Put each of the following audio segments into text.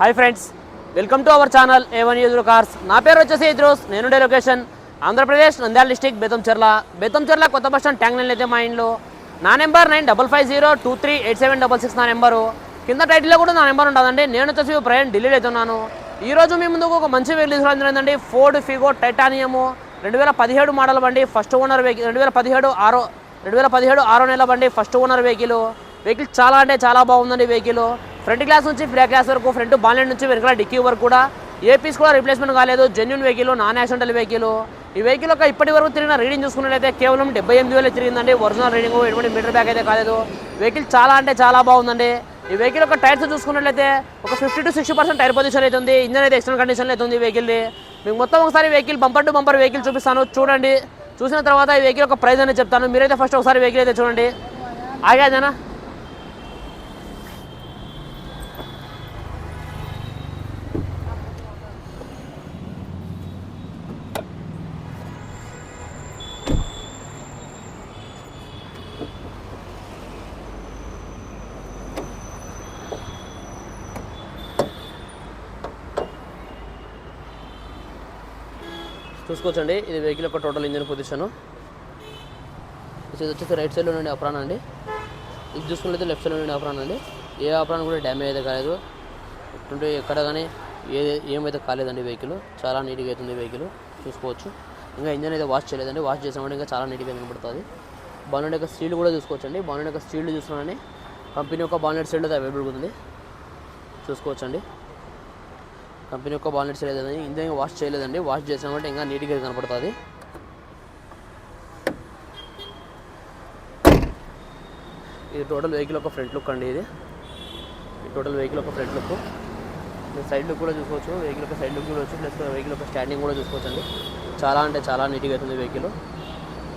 Hi friends welcome to our channel A one user cars నా పేరు వచ్చేసి ఇద్రోస్ నేనుండే లొకేషన్ ఆంధ్రప్రదేశ్ నంద్యాల డిస్టిక్ బెతంచెర్ల బెతంచెర్ల కొత్త బస్ స్టాండ్ ట్యాంక్ లైన్ అయితే మా ఇంట్లో. నా number nine double five zero two three eight seven double six నా నెంబరు. కింద టైటిల్లో కూడా నా నెంబర్ ఉంటుందండి. నేను వచ్చేసి ప్రయాణం ఢిల్లీలో అవుతున్నాను ఈ రోజు మీ ముందుకు ఒక మంచి వెహికల్ తీసుకురావడం ఫోర్డ్ ఫిగో టైటానియము రెండు వేల పదిహేడు మోడల్ బండి ఫస్ట్ ఓనర్ వెహికల్ రెండు వేల పదిహేడు ఆరో రెండు వేల పదిహేడు ఆరో నెల బండి ఫస్ట్ ఓనర్ వెహికల్ వెహికల్ చాలా అంటే చాలా బాగుందండి వెహికల్ ఫ్రంట్ గ్లాస్ నుంచి బ్యాక్ గ్లాస్ వరకు ఫ్రంట్ బాలెండ్ నుంచి వెనకాల డిక్కీ వరకు కూడా ఏ పీస్ కూడా రిప్లేస్మెంట్ కాలేదు. Genuine vehicle non accidental vehicle ఈ వెహికల్ యొక్క ఇప్పటి వరకు తిరిగిన రీడింగ్ చూసుకున్నట్లయితే కేవలం డెబ్బై ఎనిమిది వేలు తిరిగిందండి. ఒరిజినల్ రీడింగ్ ఎటువంటి మీటర్ బ్యాక్ అయితే కాలేదు. వెహికల్ చాలా అంటే చాలా బాగుందండి. ఈ వెహికల్ యొక్క టైర్స్ చూసుకున్నట్లయితే ఒక fifty to sixty percent tyre position అవుతుంది ఇంజన్ అయితే ఎక్స్టర్నల్ కండిషన్లో ఉంది వెహికల్ది మీకు మొత్తం ఒకసారి vehicle bumper to bumper vehicle చూపిస్తాను. చూడండి. చూసిన తర్వాత ఈ వెహికల్ యొక్క ప్రైస్ అనేది చెప్తాను. మీరైతే ఫస్ట్ ఒకసారి వెహికల్ అయితే చూడండి. ఆగాదేనా చూసుకోవచ్చండి. ఇది వెహికల్ యొక్క టోటల్ ఇంజిన్ పొజిషన్ ఇది వచ్చేసి రైట్ సైడ్లో నుండి అప్రాన్ అండి. ఇది చూసుకున్నట్లయితే లెఫ్ట్ సైడ్లో నుండి అప్రాన్ అండి. ఏ అప్రాన్ కూడా డ్యామేజ్ అయితే కాలేదు. ఎటువంటి ఎక్కడ కానీ ఏ ఏమైతే కాలేదండి వెహికల్ చాలా నీట్గా అవుతుంది వెహికల్ చూసుకోవచ్చు. ఇంకా ఇంజన్ అయితే వాష్ చేయలేదండి. వాష్ చేసినప్పుడు ఇంకా చాలా నీట్గా కనబడుతుంది. బాలెట్ యొక్క స్టీల్ కూడా చూసుకోవచ్చండి. బాలెట్ యొక్క స్టీల్ చూస్తున్నానని కంపెనీ యొక్క బాలెట్ స్టీల్ అయితే అవైలబుల్ ఉంది. చూసుకోవచ్చండి. కంపెనీ యొక్క నెట్స్ చేయలేదు ఇంజన్ వాష్ చేయలేదండి. వాష్ చేసామంటే ఇంకా నీట్గా కనపడుతుంది. ఇది టోటల్ వెహికల్ ఒక ఫ్రంట్ లుక్ అండి ఇది. ఈ టోటల్ వెహికల్ ఒక ఫ్రంట్ లుక్ సైడ్ లుక్ కూడా చూసుకోవచ్చు. వెహికల్ ఒక సైడ్ లుక్ కూడా వచ్చు ప్లస్ వెహికల్ ఒక స్టాండింగ్ కూడా చూసుకోవచ్చు అండి చాలా అంటే చాలా నీట్గా అవుతుంది వెహికల్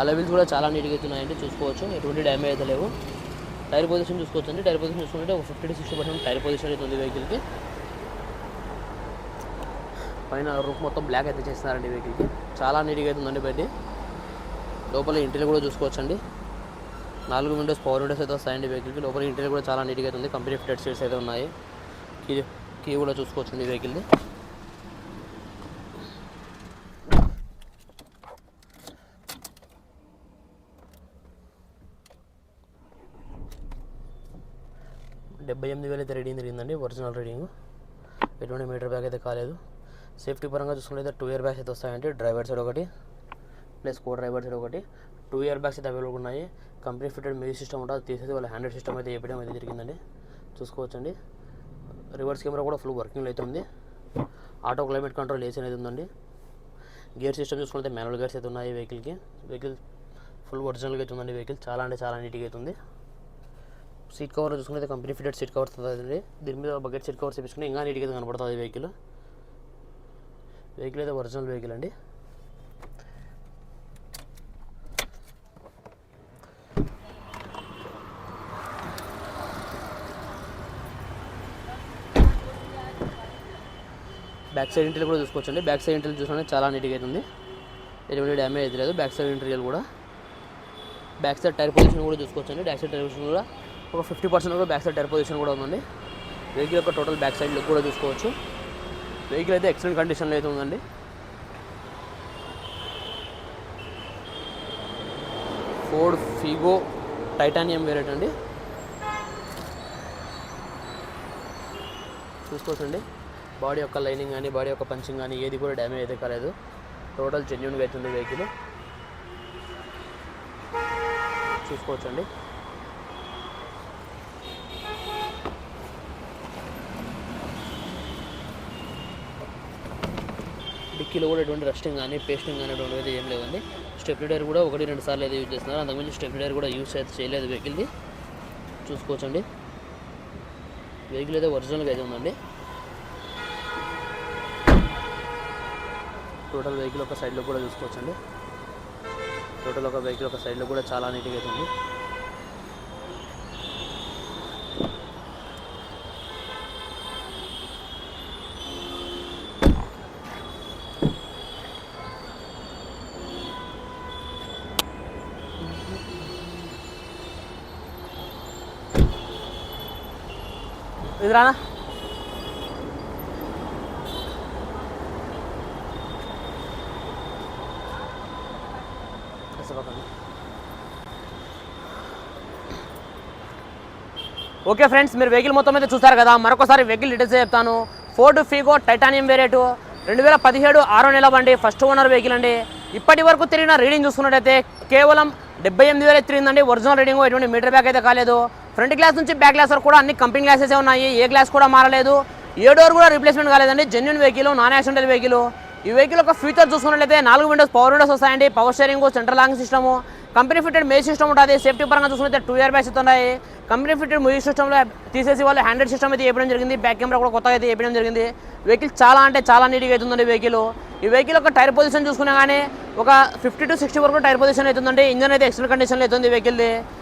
అలవిల్స్ కూడా చాలా నీట్గా అవుతున్నాయండి. చూసుకోవచ్చు. ఎటువంటి డ్యామేజ్ అయితే లేవు. టైర్ పొజిషన్ చూసుకోవచ్చు అండి టైర్ పొజిషన్ చూసుకుంటే ఒక fifty to sixty percent tyre position అవుతుంది వెహికల్కి పైన రూఫ్ మొత్తం బ్లాక్ అయితే చేస్తున్నారండి వెహికల్కి చాలా నీట్గా అవుతుందండి బండి లోపల ఇంటీరియర్ కూడా చూసుకోవచ్చండి. నాలుగు విండోస్ పవర్ విండోస్ అయితే వస్తాయండి వెహికల్కి లోపల ఇంటీరియర్ కూడా చాలా నీట్గా అవుతుంది కంపెనీ ఫిటెడ్ సీట్స్ అయితే ఉన్నాయి. కీ కీ కూడా చూసుకోవచ్చండి వెహికల్ది డెబ్బై ఎనిమిది వేలు అయితే రీడింగ్ తిరిగిందండి. ఒరిజినల్ రీడింగ్ ఎటువంటి మీటర్ బ్యాగ్ అయితే కాలేదు. సేఫ్టీ పరంగా చూసుకుంటే టూ ఇయర్ బ్యాగ్స్ అయితే వస్తాయండి. డ్రైవర్ సైడ్ ఒకటి ప్లస్ కో డ్రైవర్ సైడ్ ఒకటి. టూ ఇయర్ బ్యాగ్స్ అయితే అవైలబుల్ ఉన్నాయి. కంపెనీ ఫిటెడ్ మ్యూజిక్ సిస్టమ్ ఉంటుంది. తీసేసి వాళ్ళ హ్యాండ్రెడ్ సిస్టమ్ అయితే వేయడం అయితే జరిగిందండి చూసుకోవచ్చండి. రివర్స్ కెమెరా కూడా ఫుల్ వర్కింగ్లో అయితే ఉంది. ఆటో క్లైమేట్ కంట్రోల్ ఏసీ అనేది ఉందండి. గేర్ సిస్టమ్ చూసుకుంటే మాన్యువల్ గేర్స్ అయితే ఉన్నాయి వెహికల్కి. వెహికల్ ఫుల్ ఒరిజినల్గా అయితే ఉందండి వెహికల్. చాలా అంటే చాలా నీట్గా అవుతుంది సీట్ కవర్ చూసుకుంటే కంపెనీ ఫిటెడ్ సీట్ కవర్స్ అవుతుంది దీని మీద బకెట్ సీట్ కవర్స్ వేపించుకుని ఇంకా నీట్గా అయితే వెహికల్. వెహికల్ అయితే ఒరిజినల్ వెహికల్ అండి. బ్యాక్ సైడ్ ఇంటర్వ్యూ కూడా చూసుకోవచ్చండి. బ్యాక్ సైడ్ ఇంటర్వ్యూ చూసుకుంటే చాలా నీట్గా అవుతుంది ఎటువంటి డ్యామేజ్ అయితే లేదు. బ్యాక్ సైడ్ ఇంటీరియర్ కూడా. బ్యాక్ సైడ్ టైర్ పొజిషన్ కూడా చూసుకోవచ్చండి. బ్యాక్ సైడ్ టైర్ పొజిషన్ కూడా ఒక ఫిఫ్టీ పర్సెంట్ కూడా బ్యాక్ సైడ్ టైర్ పొజిషన్ కూడా ఉందండి. వెహికల్ యొక్క టోటల్ బ్యాక్ సైడ్ లుక్ కూడా చూసుకోవచ్చు. వెహికల్ అయితే ఎక్సలెంట్ కండిషన్లో అయితే ఉందండి. ఫోర్డ్ ఫీగో టైటానియం వేరియట్ అండి. చూసుకోవచ్చండి. బాడీ యొక్క లైనింగ్ కానీ బాడీ యొక్క పంచింగ్ కానీ ఏది కూడా డ్యామేజ్ అయితే కాలేదు. టోటల్ జెన్యున్గా అవుతుంది వెహికల్ చూసుకోవచ్చండి. డిక్కీలో కూడా ఎటువంటి రస్టింగ్ కానీ పేస్టింగ్ కానీ ఎటువంటి అయితే ఏం లేదండి స్టెప్ డైర్ కూడా ఒకటి రెండు సార్లు అయితే యూజ్ చేస్తున్నారు. అంతకుమించి స్టెప్ కూడా యూజ్ అయితే చేయలేదు వెహికల్ది చూసుకోవచ్చండి. వెహికల్ అయితే ఒరిజినల్గా అయితే ఉందండి. టోటల్ వెహికల్ ఒక సైడ్లో కూడా చూసుకోవచ్చండి. టోటల్ ఒక వెహికల్ ఒక సైడ్లో కూడా చాలా నీట్గా అయితే ఉంది. ఇదిరానా ఓకే ఫ్రెండ్స్ మీరు వెహికల్ మొత్తం అయితే చూసారు కదా. మరొకసారి వెహికల్ డీటెయిల్స్ చెప్తాను. ఫోర్డ్ ఫీగో టైటానియం వేరేటు రెండు వేల పదిహేడు ఆరో నెల బండి ఫస్ట్ ఓనర్ వెహికల్ అండి. ఇప్పటి వరకు తిరిగిన రీడింగ్ చూసుకున్నట్టయితే కేవలం డెబ్బై ఎనిమిది వేల తిరిగిందండి. ఒరిజినల్ రీడింగ్ ఎటువంటి మీటర్ బ్యాక్ అయితే కాలేదు. ఫ్రంట్ గ్లాస్ నుంచి బ్యాక్ గ్లాస్ వరకు కూడా అన్ని కంపెనీ గ్లాసెస్ ఉన్నాయి. ఏ గ్లాస్ కూడా మారలేదు. ఏ డోర్ కూడా రీప్లేస్మెంట్ కాలేదండి. Genuine vehicle non accidental vehicle ఈ వెహికల్ యొక్క ఫీచర్ చూసుకున్నట్లయితే నాలుగు విండోస్ పవర్ విండోస్ వస్తాయండి. Power steering central lock system company fitted మే సిస్టమ్ ఉంటుంది. సేఫ్టీ పరంగా చూసుకుంటే టూ ఇయర్ బ్యాగ్స్ ఉన్నాయి. కంపెనీ ఫిటెడ్ మ్యూజిక్ సిస్టమ్లో తీసేసి వాళ్ళు హండ్రెడ్ సిస్టమ్ అయితే వేయడం జరిగింది. బ్యాక్ కెమెరా కూడా కొత్తగా అయితే వేయడం జరిగింది. వెహికల్ చాలా అంటే చాలా నీట్గా అవుతుందండి వెహికల్ ఈ వెహికల్ యొక్క టైర్ పొజిషన్ చూసుకున్నా కానీ ఒక ఫిఫ్టీ టు సిక్స్టీ వరకు టైర్ పొజిషన్ అవుతుందండి. ఇంజన్ అయితే ఎక్సలెంట్ కండిషన్లో అవుతుంది వెహికల్ది